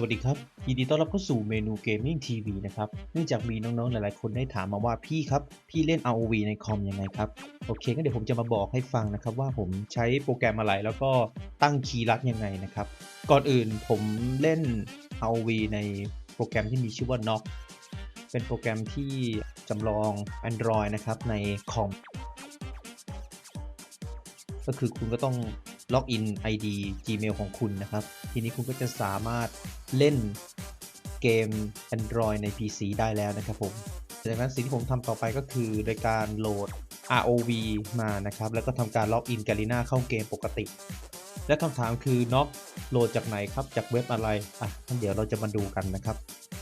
สวัสดีครับ ยินดีต้อนรับเข้าสู่เมนูเกมมิ่งทีวีนะครับ เนื่องจากมีน้องๆ หลายๆ คนได้ถามมาว่าพี่ครับ พี่เล่น ROV ในคอมยังไงครับ โอเคงั้นเดี๋ยวผมจะมาบอกให้ฟังนะครับ ว่าผมใช้โปรแกรมอะไรแล้วก็ตั้งคีย์ลัดยังไงนะครับ ก่อนอื่นผมเล่น ROV ในโปรแกรมที่มีชื่อว่า Knock เป็นโปรแกรมที่จำลอง Android นะครับในคอมก็คือคุณก็ต้อง ล็อกอิน ID Gmail ของคุณนะครับ ทีนี้คุณก็จะสามารถเล่นเกม Android ใน PC ได้แล้วนะครับผมดังนั้นสิ่งที่ผมทำต่อไปก็คือโดยการโหลด ROV มานะครับ แล้วก็ทำการล็อกอินกาลิน่าเข้าเกมปกติ และคำถามคือน็อกโหลดจากไหนครับ จากเว็บอะไรอะงั้นเดี๋ยวเราจะมาดูกันนะครับ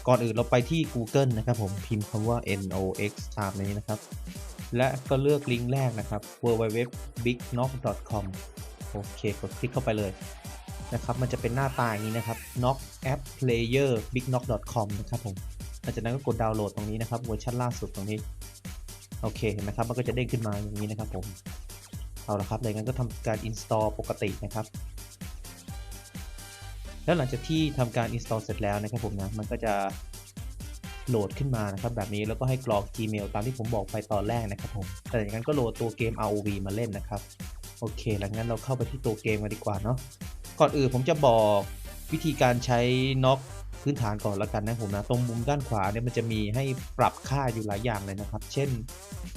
ก่อนอื่นเราไปที่ Google นะครับผมพิมพ์คำว่า nox ตามนี้นะครับ และก็เลือกลิงก์แรกนะครับ www.bigknock.com โอเคกดคลิกเข้าไปเลยนะครับมันจะเป็นหน้าตาอย่างนี้นะครับ knock app player bigknock.com นะครับผมหลังจากนั้นก็กดดาวน์โหลดตรงนี้นะครับเวอร์ชันล่าสุดตรงนี้โอเคเห็นไหมครับมันก็จะเด้งขึ้นมาอย่างนี้นะครับผมเอาละครับเลยงั้นก็ทำการ install ปกตินะครับ แล้วหลังจากที่ทำการ install เสร็จแล้วนะครับผมนะมันก็จะโหลดขึ้นมานะครับแบบนี้แล้วก็ให้กรอก Gmail ตามที่ผมบอกไปตอนแรกนะครับผมแต่อย่างนั้นก็โหลดตัวเกม ROV มาเล่นนะครับ โอเค หลังนั้นเราเข้าไปที่ตัวเกมกันดีกว่าเนาะ ก่อนอื่นผมจะบอกวิธีการใช้น็อกพื้นฐานก่อนละกันนะผมนะ ตรงมุมด้านขวาเนี่ยมันจะมีให้ปรับค่าอยู่หลายอย่างเลยนะครับ เช่น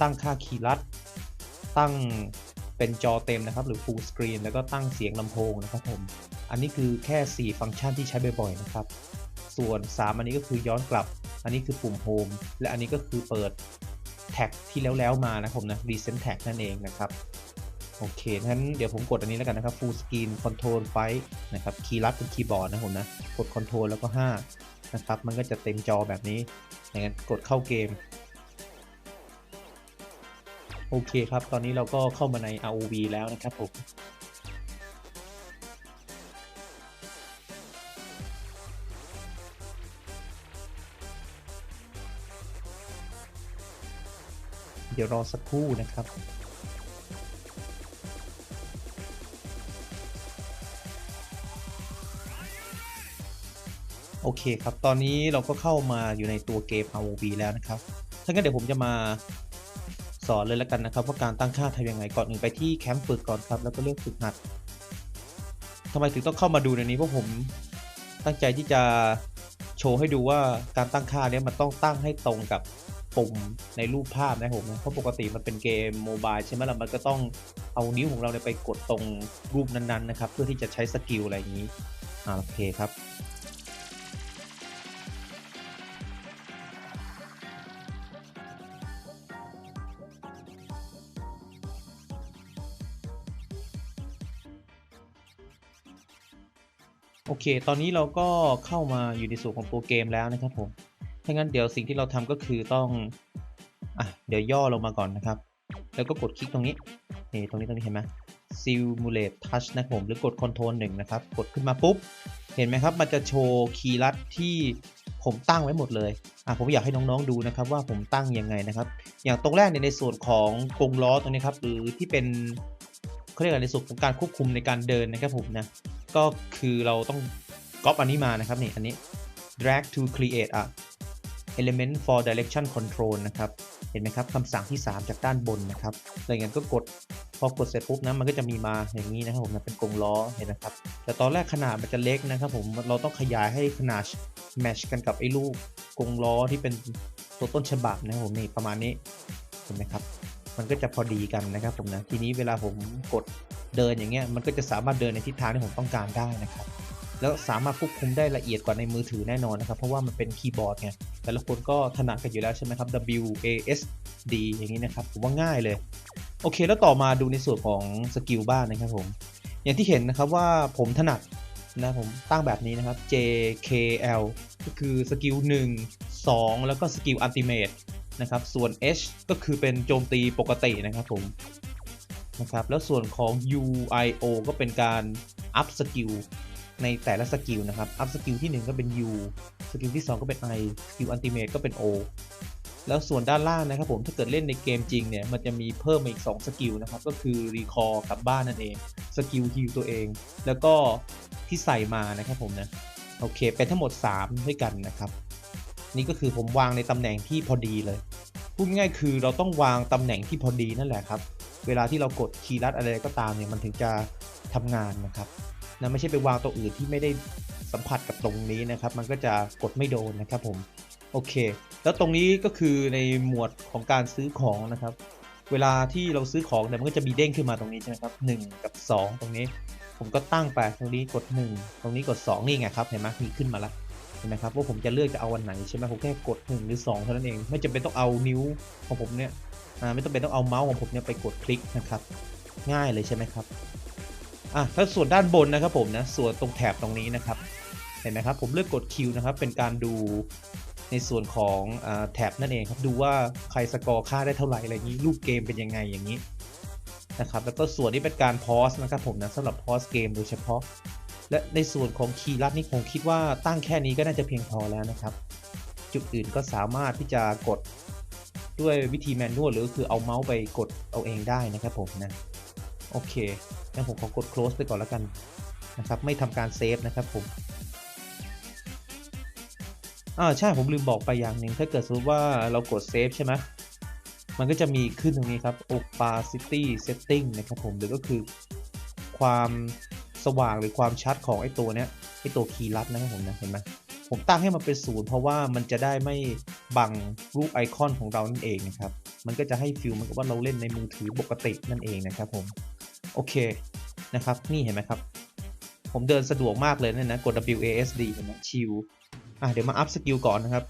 ตั้งค่าคีย์ลัด ตั้งเป็นจอเต็มนะครับ หรือ full screen แล้วก็ตั้งเสียงลำโพงนะครับผม อันนี้คือแค่ 4 ฟังก์ชันที่ใช้บ่อยๆนะครับ ส่วน 3 อันนี้ก็คือย้อนกลับ อันนี้คือปุ่ม home และอันนี้ก็คือเปิดแท็กที่แล้วๆมานะผมนะ recent tag นั่นเองนะครับ โอเคงั้นเดี๋ยวผมกดอันนี้แล้วกันนะครับ full screen control ไฟนะครับ คีย์ลัดเป็นคีย์บอร์ดนะผมนะ กด control แล้วก็ 5 นะครับ มันก็จะเต็มจอแบบนี้อย่างนั้นกดเข้าเกม โอเคครับ ตอนนี้เราก็เข้ามาใน ROV แล้วนะครับผมเดี๋ยวรอสักครู่นะครับ โอเคครับ ตอนนี้เราก็เข้ามาอยู่ในตัวเกม ROV แล้วนะครับถ้างั้นเดี๋ยวผมจะมาสอนเลยแล้วกันนะครับ ว่าการตั้งค่าทำยังไงก่อนอื่นไปที่แคมป์ฝึกก่อนครับ แล้วก็เลือกฝึกหัดทำไมถึงต้องเข้ามาดูในนี้เพราะผมตั้งใจที่จะโชว์ให้ดูว่าการตั้งค่าเนี้ยมันต้องตั้งให้ตรงกับปุ่มในรูปภาพนะผมเพราะปกติมันเป็นเกมโมบายใช่ไหมล่ะมันก็ต้องเอานิ้วของเราเนี่ยไปกดตรงรูปนั้นๆนะครับ เพื่อที่จะใช้สกิลอะไรอย่างนี้อ่าโอเคครับ โอเค ตอนนี้เราก็เข้ามาอยู่ในส่วนของตัวเกมแล้วนะครับผม ถ้างั้นเดี๋ยวสิ่งที่เราทำก็คือต้อง อะ เดี๋ยวย่อลงมาก่อนนะครับ แล้วก็กดคลิกตรงนี้ นี่ตรงนี้ตรงนี้เห็นไหม Simulate Touch นะครับผมหรือกด Control 1นะครับ กดขึ้นมาปุ๊บ เห็นไหมครับ มันจะโชว์คีย์ลัดที่ผมตั้งไว้หมดเลย อะผมอยากให้น้องๆดูนะครับว่าผมตั้งยังไงนะครับ อย่างตรงแรกเนี่ยในส่วนของกรงล้อตรงนี้ครับ หรือที่เป็นเขาเรียกอะไรในส่วนของการควบคุมในการเดินนะครับผมนะ ก็คือเราต้องก๊อปอันนี้มานะครับนี่อันนี้ drag to create a element for direction control นะครับเห็นไหมครับคำสั่งที่ 3 จากด้านบนนะครับหลังจากนั้นก็กดพอกดเสร็จปุ๊บนะมันก็จะมีมาอย่างนี้นะครับผมเป็นกรงล้อเห็นนะครับ แต่ตอนแรกขนาดมันจะเล็กนะครับผมเราต้องขยายให้ขนาดแมชกันกับไอ้ลูกกรงล้อที่เป็นตัวต้นฉบับนะครับผมนี่ประมาณนี้เห็นไหมครับ มันก็จะพอดีกันนะครับผมนะทีนี้เวลาผมกด เดินอย่างเงี้ยมันก็จะสามารถเดินในทิศทางที่ผมต้องการได้นะครับ แล้วสามารถควบคุมได้ละเอียดกว่าในมือถือแน่นอนนะครับ เพราะว่ามันเป็นคีย์บอร์ดไงแต่ละคนก็ถนัดกันอยู่แล้วใช่ไหมครับ W A S D อย่างนี้นะครับผมว่าง่ายเลย โอเค แล้วต่อมาดูในส่วนของสกิลบ้างนะครับผมอย่างที่เห็นนะครับว่าผมถนัดนะผมตั้งแบบนี้นะครับ J K L ก็คือสกิล1 2 แล้วก็สกิลอัลติเมทนะครับ ส่วน H ก็คือเป็นโจมตีปกตินะครับผม นะครับ แล้วส่วนของ U I O ก็เป็นการอัพสกิลในแต่ละสกิลนะครับ อัพสกิลที่ 1 ก็เป็น U สกิลที่ 2 ก็เป็น I สกิลอัลติเมทก็เป็น O แล้วส่วนด้านล่างนะครับผม ถ้าเกิดเล่นในเกมจริงเนี่ย มันจะมีเพิ่มมาอีก 2 สกิลนะครับ ก็คือ Recall กลับบ้านนั่นเอง สกิลฮิลตัวเอง แล้วก็ที่ใส่มานะครับผมนะ โอเค เป็นทั้งหมด 3 ด้วยกันนะครับ นี่ก็คือผมวางในตำแหน่งที่พอดีเลย พูดง่ายๆคือเราต้องวางตำแหน่งที่พอดีนั่นแหละครับ เวลาที่เรากดคีย์ลัดอะไรก็ตามเนี่ยมันถึงจะทำงานนะครับนะไม่ใช่ไปวางตัวอื่นที่ไม่ได้สัมผัสกับตรงนี้นะครับ มันก็จะกดไม่โดนนะครับผมโอเค แล้วตรงนี้ก็คือในหมวดของการซื้อของนะครับ เวลาที่เราซื้อของเนี่ยมันก็จะมีเด้งขึ้นมาตรงนี้ใช่ไหมครับ1กับ 2 ตรงนี้ ผมก็ตั้งไปตรงนี้กด 1 ตรงนี้กด 2 นี่ไงครับเห็นไหมมีขึ้นมาแล้วเห็นไหมครับว่าผมจะเลือกจะเอาวันไหนใช่ไหมผมแค่กด 1 หรือ 2 เท่านั้นเอง ไม่จำเป็นต้องเอานิ้วของผมเนี่ย ไม่ต้องเป็นต้องเอาเมาส์ของผมเนี่ยไปกดคลิกนะครับง่ายเลยใช่ไหมครับอะถ้าส่วนด้านบนนะครับผมนะส่วนตรงแถบตรงนี้นะครับเห็นไหมครับผมเลือกกด Q นะครับเป็นการดูในส่วนของอแท็บนั่นเองครับดูว่าใครสกอร์ค่าได้เท่าไหร่อะไรอย่างนี้รูปเกมเป็นยังไงอย่างนี้นะครับแล้วก็ส่วนนี้เป็นการพอสนะครับผมนะสำหรับพอสเกมโดยเฉพาะ และในส่วนของคีย์ลัดนี่ผมคิดว่าตั้งแค่นี้ก็น่าจะเพียงพอแล้วนะครับ จุดอื่นก็สามารถที่จะกด ด้วยวิธีแมนนวลหรือคือเอาเมาส์ไปกดเอาเองได้นะครับผมนะโอเคงั้นผมขอกด close ไปก่อนแล้วกันนะครับ ไม่ทำการเซฟนะครับผมอ่าใช่ผมลืมบอกไปอย่างหนึ่งถ้าเกิดสมมติว่าเรากดเซฟใช่ไหมมันก็จะมีขึ้นตรงนี้ครับ opacity setting นะครับผมหรือก็คือความสว่างหรือความชัดของไอ้ตัวเนี้ยไอ้ตัวคีย์ลัดนะครับผมนะเห็นไหม ผมตั้งให้มันเป็นศูนย์เพราะว่ามันจะได้ไม่บังรูปไอคอนของเรานั่นเองนะครับ มันก็จะให้ฟิลมันกับว่าเราเล่นในมือถือปกตินั่นเองนะครับผม โอเคนะครับ นี่เห็นไหมครับ ผมเดินสะดวกมากเลยเนยนะ กด WASD เห็นไหมชิลอะเดี๋ยวมาอัพสกิลก่อนนะครับ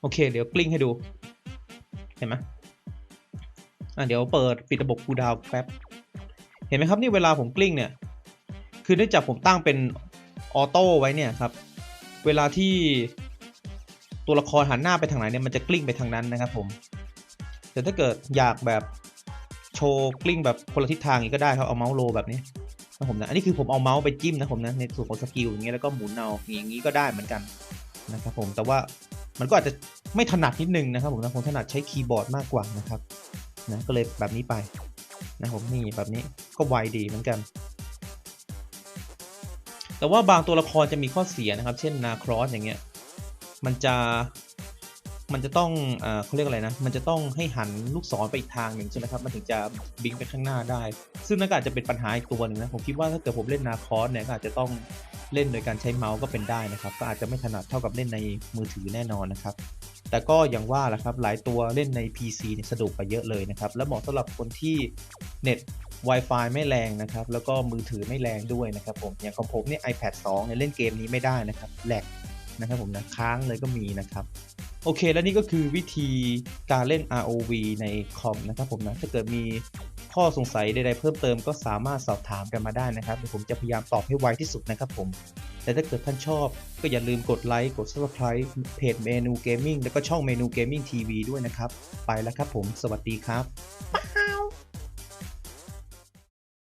โอเค เดี๋ยวกลิ้งให้ดู เห็นไหมอะเดี๋ยวเปิดปิดระบบคูดาวแป๊บ เห็นไหมครับนี่เวลาผมกลิ้งเนี่ย คือเนื่องจากผมตั้งเป็น ออโต้ไว้เนี่ยครับ เวลาที่ตัวละครหันหน้าไปทางไหนเนี่ยมันจะกลิ้งไปทางนั้นนะครับผมแต่ถ้าเกิดอยากแบบโชว์กลิ้งแบบคนละทิศทางนี้ก็ได้ครับเอาเมาส์โลแบบนี้นะผมนะอันนี้คือผมเอาเมาส์ไปจิ้มนะผมนะในส่วนของสกิลอย่างเงี้ยแล้วก็หมุนเอาอย่างนี้ก็ได้เหมือนกันนะครับผมแต่ว่ามันก็อาจจะไม่ถนัดนิดนึงนะครับผมนะผมถนัดใช้คีย์บอร์ดมากกว่านะครับนะก็เลยแบบนี้ไปนะผมนี่แบบนี้ก็ไวดีเหมือนกัน แต่ว่าบางตัวละครจะมีข้อเสียนะครับ เช่นนาครอสอย่างเงี้ย มันจะ มันจะต้องเอ่อเขาเรียกอะไรนะ มันจะต้องให้หันลูกศรไปอีกทางหนึ่งใช่ไหมครับ มันถึงจะบิงไปข้างหน้าได้ ซึ่งนั่นก็อาจจะเป็นปัญหาอีกตัวหนึงนะ ผมคิดว่าถ้าเกิดผมเล่นนาคอสเนี่ยก็อาจจะต้องเล่นโดยการใช้เมาส์ก็เป็นได้นะครับ ก็อาจจะไม่ถนัดเท่ากับเล่นในมือถือแน่นอนนะครับ แต่ก็อย่างว่าแหละครับ หลายตัวเล่นใน PC เนี่ยสะดวกกว่าเยอะเลยนะครับ และเหมาะสำหรับคนที่เน็ต Wi-Fi ไม่แรงนะครับ แล้วก็มือถือไม่แรงด้วยนะครับผม อย่างของผมเนี่ย iPad 2เนี่ยเล่นเกมนี้ไม่ได้นะครับแหลกนะครับผมนะค้างเลยก็มีนะครับ โอเค แล้วนี่ก็คือวิธีการเล่น ROV ในคอมนะครับผมนะ ถ้าเกิดมีข้อสงสัยใดๆเพิ่มเติมก็สามารถสอบถามกันมาได้นะครับเดี๋ยวผมจะพยายามตอบให้ไวที่สุดนะครับผม แต่ถ้าเกิดท่านชอบ ก็อย่าลืมกดไลค์กด Subscribe เพจเมนูเกมมิ่งแล้วก็ช่องเมนูเกมมิ่งทีวีด้วยนะครับ ไปแล้วครับผม สวัสดีครับ